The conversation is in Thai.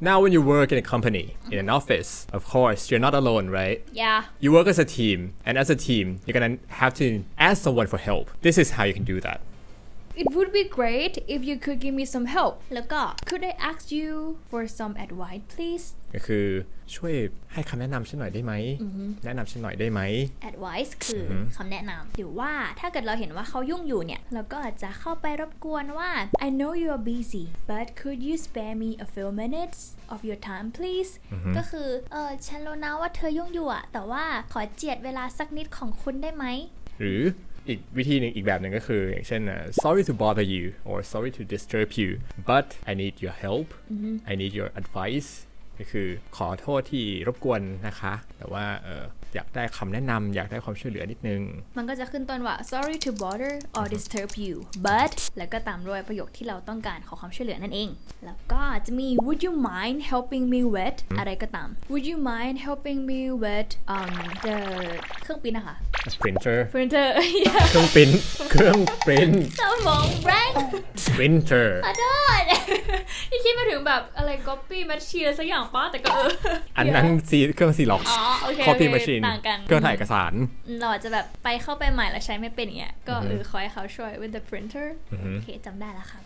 Now, when you work in a company, in an office, of course, you're not alone, right? yeah You work as a team, and as a team, you're gonna have to ask someone for help. This is how you can do that. It would be great if you could give me some help แล้วก็ Could I ask you for some advice please ก็คือช่วยให้คำแนะนำฉันหน่อยได้ไหม แนะนำฉันหน่อยได้ไหม advice คืออคำแนะนำหรือว่าถ้าเกิดเราเห็นว่าเขายุ่งอยู่เนี่ย เราก็อาจจะเข้าไปรบกวนว่า I know you are busy but could you spare me a few minutes of your time please ก็คือเออฉันรู้นะว่าเธอยุ่งอยู่อะแต่ว่าขอเจียดเวลาสักนิดของคุณได้ไหม หรือ อีกวิธีหนึ่งอีกแบบหนึ่งก็คืออย่างเช่นอะ sorry to bother you or sorry to disturb you but I need your help I need your advice ก็คือขอโทษที่รบกวนนะคะ แต่ว่าเออ อยากได้คำแนะนำอยากได้ความช่วยเหลือนิดนึง มันก็จะขึ้นต้นว่า sorry to bother or disturb you but แล้วก็ตามด้วยประโยคที่เราต้องการขอความช่วยเหลือนั่นเอง แล้วก็จะมี would you mind helping me with อะไรก็ตาม would you mind helping me with um the เครื่องปริ้นนะคะ printer printer เครื่องปริ้นเครื่องปริ้นสมองแรง printer ขอโทษที่คิดมาถึ งแบบอะไร copy machine อะไรสักอย่างป้าแต่ก็เอออันนั้นซีเครื่องซีล็อกอ๋อโอเค copy โอเค machine ต่างกันเครื่องถ่ายเอกสาร เราอาจจะแบบไปเข้าไปใหม่แล้วใช้ไม่เป็นอย่างเงี้ยก็เออขอให้เขาช่วย with the printer โอเคจำได้แล้วค่ะ